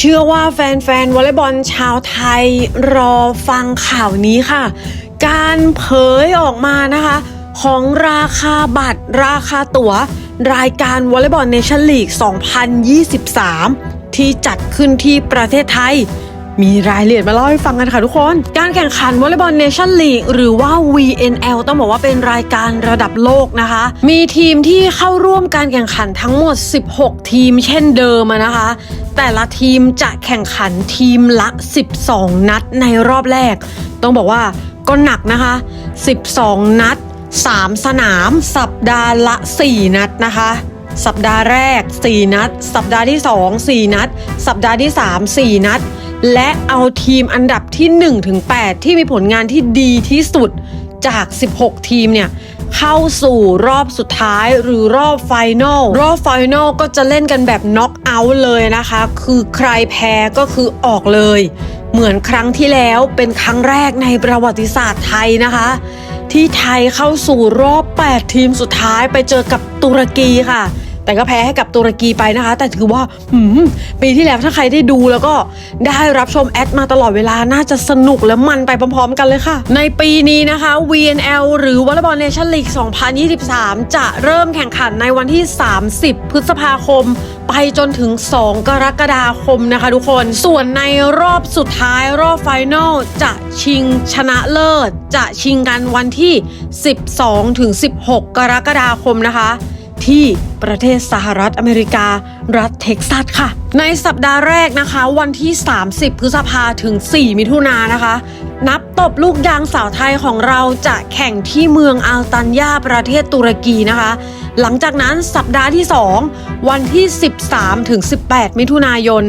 เชื่อว่าแฟนๆวอลเลย์บอลชาวไทยรอฟังข่าวนี้ค่ะ การเผยออกมานะคะ ของราคาบัตรราคาตั๋ว รายการวอลเลย์บอลเนชั่นลีก 2023 ที่จัดขึ้นที่ประเทศไทย มีรายละเอียดมาเล่าให้ฟังกันค่ะทุกคน การแข่งขันวอลเลย์บอลเนชั่นลีกหรือว่า VNL ต้องบอกว่าเป็นรายการระดับโลกนะคะ มีทีมที่เข้าร่วมการแข่งขันทั้งหมด 16 ทีมเช่นเดิมนะคะ แต่ละทีมจะแข่งขันทีมละ 12 นัดในรอบแรก ต้องบอกว่าก็หนักนะคะ 12 นัด 3 สนาม สัปดาห์ละ 4 นัดนะคะสัปดาห์แรก 4 นัด สัปดาห์ที่ 2 4 นัด สัปดาห์ที่ 3 4 นัด และเอาทีมอันดับที่1-8ที่มีผลงานที่ดีที่สุดจาก 16 ทีมเนี่ยเข้าสู่รอบสุดท้ายหรือรอบไฟนอลรอบไฟนอลก็จะเล่นกันแบบน็อกเอาท์เลยนะคะ คือใครแพ้ก็คือออกเลย เหมือนครั้งที่แล้วเป็นครั้งแรกในประวัติศาสตร์ไทยนะคะ ที่ไทยเข้าสู่รอบ 8 ทีมสุดท้ายไปเจอกับตุรกีค่ะ แต่ก็แพ้ให้กับตุรกีไปนะคะ แต่ถือว่าหืมปีที่แล้วถ้าใครได้ดูแล้วก็ได้รับชมแอดมาตลอดเวลาน่าจะสนุกและมันไปพร้อมๆ กันเลยค่ะ ในปีนี้นะคะ VNL หรือวอลเลย์บอลเนชั่นลีก 2023 จะเริ่มแข่งขันในวันที่ 30 พฤษภาคมไปจนถึง 2 กรกฎาคมนะคะทุกคน ส่วนในรอบสุดท้ายรอบไฟนอลจะชิงชนะเลิศ จะชิงกันวันที่ 12 ถึง 16 กรกฎาคมนะคะ ที่ประเทศสหรัฐอเมริกา รัฐเท็กซัสค่ะ ในสัปดาห์แรกนะคะ วันที่ 30 พฤษภาถึง 4 มิถุนายนนะคะ นับตบลูกยางสาวไทยของเราจะแข่งที่เมืองอัลตันยาประเทศตุรกีนะคะ หลังจากนั้นสัปดาห์ที่ 2 วันที่ 13ถึง18 มิถุนายน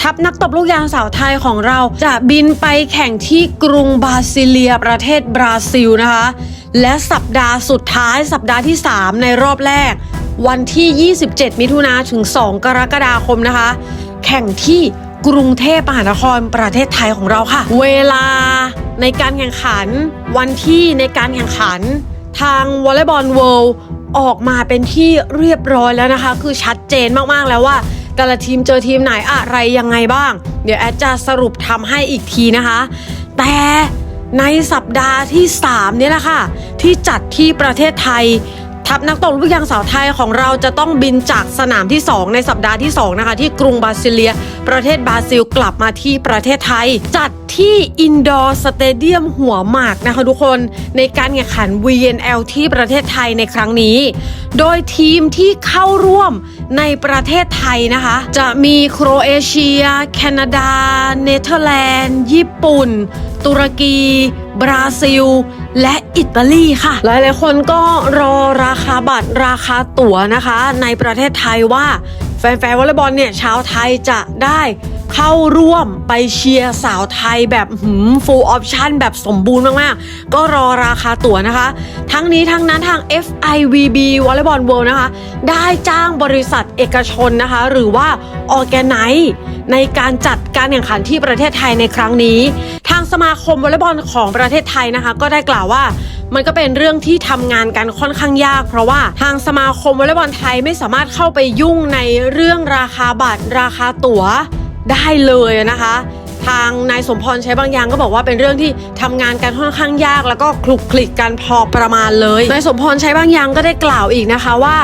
ทัพนักตบลูกยางสาวไทยของเราจะบินไปแข่งที่กรุงบาซิเลียประเทศบราซิลนะคะ และสัปดาห์สุดท้ายสัปดาห์ที่ 3 ในรอบแรก วันที่ 27 มิถุนาถึง 2 กรกฎาคมนะคะ แข่งที่กรุงเทพมหานครประเทศไทยของเราค่ะ เวลาในการแข่งขัน วันที่ในการแข่งขัน ทางวอลเลย์บอลเวิลด์ออกมาเป็นที่เรียบร้อยแล้วนะคะ คือชัดเจนมากๆแล้วว่าแต่ละทีมเจอทีมไหนอะไรยังไงบ้าง เดี๋ยวแอดจะสรุปทำให้อีกทีนะคะ แต่ ในสัปดาห์ที่ 3 นี่แหละค่ะ ที่จัดที่ประเทศไทย ทัพนักตบลูกยางสาวไทยของเราจะต้องบินจากสนามที่ 2 ในสัปดาห์ที่ 2 นะคะ ที่กรุงบาซิเลีย ประเทศบราซิลกลับมาที่ประเทศไทย จัดที่อินดอร์สเตเดียมหัวหมากนะคะทุกคนในการแข่งขัน VNL ที่ประเทศไทยในครั้งนี้ โดยทีมที่เข้าร่วมในประเทศไทยนะคะ จะมีโครเอเชีย แคนาดา เนเธอร์แลนด์ ญี่ปุ่น ตุรกี บราซิล และอิตาลีค่ะ หลายๆ คนก็รอราคาบัตรราคาตั๋วนะคะ ในประเทศไทยว่า แฟนๆวอลเลย์บอลเนี่ยชาวไทยจะได้ เข้าร่วมไปเชียร์สาวไทยแบบหืม full option แบบสมบูรณ์มากๆ ก็รอราคาตั๋วนะคะ ทั้งนี้ทั้งนั้นทาง FIVB Volleyball World นะคะ ได้จ้างบริษัทเอกชนนะคะ หรือว่า Organize ในการจัดการแข่งขันที่ประเทศไทยในครั้งนี้ ทางสมาคมวอลเลย์บอลของประเทศไทยนะคะ ก็ได้กล่าวว่ามันก็เป็นเรื่องที่ทำงานกันค่อนข้างยาก เพราะว่าทางสมาคมวอลเลย์บอลไทยไม่สามารถเข้าไปยุ่งในเรื่องราคาบัตรราคาตั๋ว ได้เลยนะคะ ทางนายสมพรใช้บางอย่างก็บอกว่าเป็นเรื่องที่ทำงานกันค่อนข้างยาก แล้วก็คลุกคลิกกันพอประมาณเลยนายสมพรใช้บางอย่างก็ได้กล่าวอีกนะคะว่า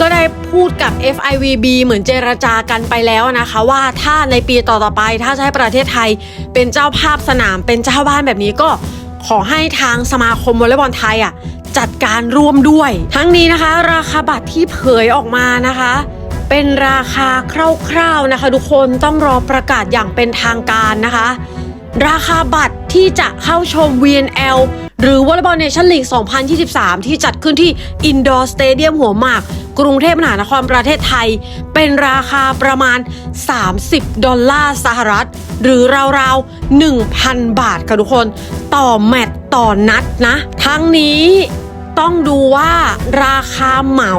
ก็ได้พูดกับ FIVB เหมือนเจรจากันไปแล้วนะคะ ว่าถ้าในปีต่อๆไป ถ้าจะให้ประเทศไทย เป็นเจ้าภาพสนามเป็นเจ้าบ้านแบบนี้ก็ขอให้ทางสมาคมวอลเลย์บอลไทยอะจัดการร่วมด้วย ทั้งนี้นะคะ ราคาบัตรที่เผยออกมานะคะ เป็นราคาคร่าวๆนะคะ ทุกคนต้องรอประกาศอย่างเป็นทางการนะคะ ราคาบัตรที่จะเข้าชม VNL หรือวอลเลย์บอลเนชั่นลีก 2023 ที่จัดขึ้นที่อินดอร์สเตเดียมหัวหมาก กรุงเทพมหานครประเทศไทย เป็นราคาประมาณ 30 ดอลลาร์สหรัฐ หรือราวๆ 1,000 บาทค่ะทุกคน ต่อแมตต์ต่อนัดนะ ทั้งนี้ต้องดูว่าราคาเหมา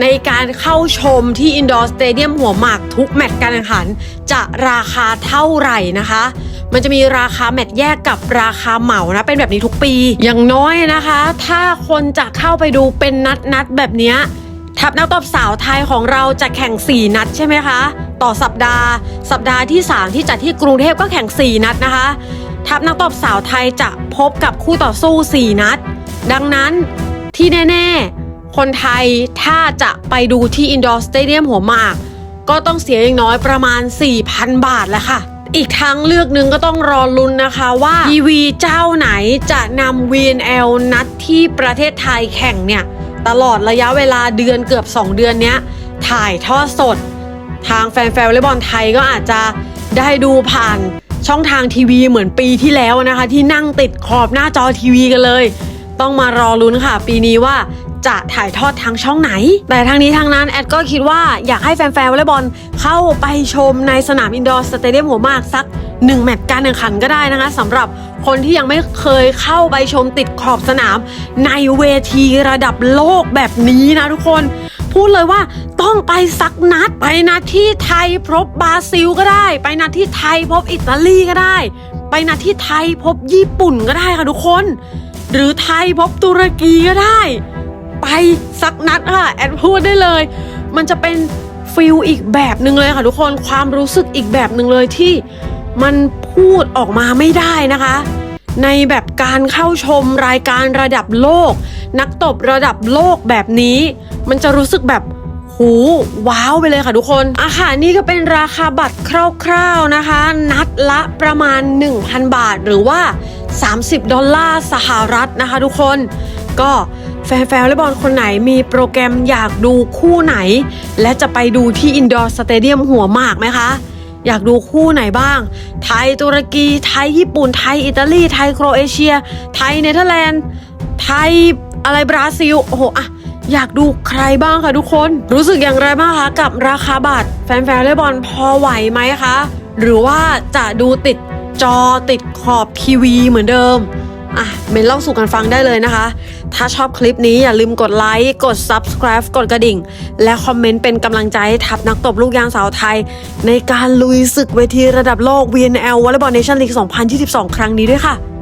ในการเข้าชมที่อินดอร์สเตเดียมหัวหมากทุกแมตช์การแข่งขัน จะราคาเท่าไหร่นะคะ มันจะมีราคาแมตช์แยกกับราคาเหมานะ เป็นแบบนี้ทุกปี อย่างน้อยนะคะ ถ้าคนจะเข้าไปดูเป็นนัดนัดแบบนี้ทัพนักตบสาวไทยของเราจะแข่ง 4 นัดใช่ไหมคะ ต่อสัปดาห์ สัปดาห์ที่ 3 ที่จัดที่กรุงเทพก็แข่ง 4 นัดนะคะ ทัพนักตบสาวไทยจะพบกับคู่ต่อสู้ 4 นัด ดังนั้นที่แน่ ๆ คนไทยถ้าจะไปดูที่อินดอร์สเตเดียมหัวหมาก ก็ต้องเสียอย่างน้อยประมาณ 4,000 บาทแหละค่ะ อีกทางเลือกหนึ่งก็ต้องรอลุ้นนะคะว่า ทีวีเจ้าไหนจะนำ VNL นัดที่ประเทศไทยแข่งเนี่ย ตลอดระยะเวลาเดือนเกือบ 2 เดือนเนี้ย ถ่ายทอดสด ทางแฟนๆวอลเลย์บอลไทยก็อาจจะได้ดูผ่านช่องทางทีวีเหมือนปีที่แล้วนะคะ ที่นั่งติดขอบหน้าจอทีวีกันเลย ต้องมารอลุ้นค่ะ ปีนี้ว่า จะถ่ายทอดทางช่องไหน แต่ทางนี้ทางนั้นแอดก็คิดว่าอยากให้แฟนๆวอลเลย์บอลเข้าไปชมในสนามอินดอร์สเตเดียมหัวมากสักหนึ่งแมตช์การแข่งขันก็ได้นะคะสำหรับคนที่ยังไม่เคยเข้าไปชมติดขอบสนาม ในเวทีระดับโลกแบบนี้นะทุกคน พูดเลยว่าต้องไปสักนัดไปนัดที่ไทยพบบราซิลก็ได้ ไปนัดที่ไทยพบอิตาลีก็ได้ ไปนัดที่ไทยพบญี่ปุ่นก็ได้ค่ะทุกคน หรือไทยพบตุรกีก็ได้ ไปสักนัดค่ะแอดพูดได้เลย มันจะเป็นฟิลอีกแบบหนึ่งเลยค่ะทุกคนความรู้สึกอีกแบบหนึ่งเลยที่มันพูดออกมาไม่ได้นะคะ ในแบบการเข้าชมรายการระดับโลก นักตบระดับโลกแบบนี้ มันจะรู้สึกแบบหูว้าวไปเลยค่ะทุกคนอะค่ะนี่ก็เป็นราคาบัตรคร่าวๆนะคะ นัดละประมาณ 1,000 บาทหรือว่า 30 ดอลลาร์สหรัฐนะคะทุกคนก็ แฟนๆวอลเลย์บอลคนไหนมีโปรแกรมอยากดูคู่ไหน และจะไปดูที่อินดอร์สเตเดียมหัวหมากไหมคะ อยากดูคู่ไหนบ้าง ไทยตุรกี ไทยญี่ปุ่น ไทยอิตาลี ไทยโครเอเชีย ไทยเนเธอร์แลนด์ ไทยอะไรบราซิล โอ้โหอะอยากดูใครบ้างคะทุกคน รู้สึกอย่างไรบ้างคะกับราคาบัตรแฟนๆวอลเลย์บอลพอไหวไหมคะ หรือว่าจะดูติดจอติดขอบทีวีเหมือนเดิม อะเมนเล่าสู่กันฟังได้เลยนะคะ ถ้าชอบคลิปนี้อย่าลืมกดไลค์ กด subscribe กดกระดิ่ง และคอมเมนต์เป็นกำลังใจให้ทัพนักตบลูกยางสาวไทย ในการลุยศึกเวทีระดับโลก VNL วอลเลย์บอลเนชั่นลีก 2022 ครั้งนี้ด้วยค่ะ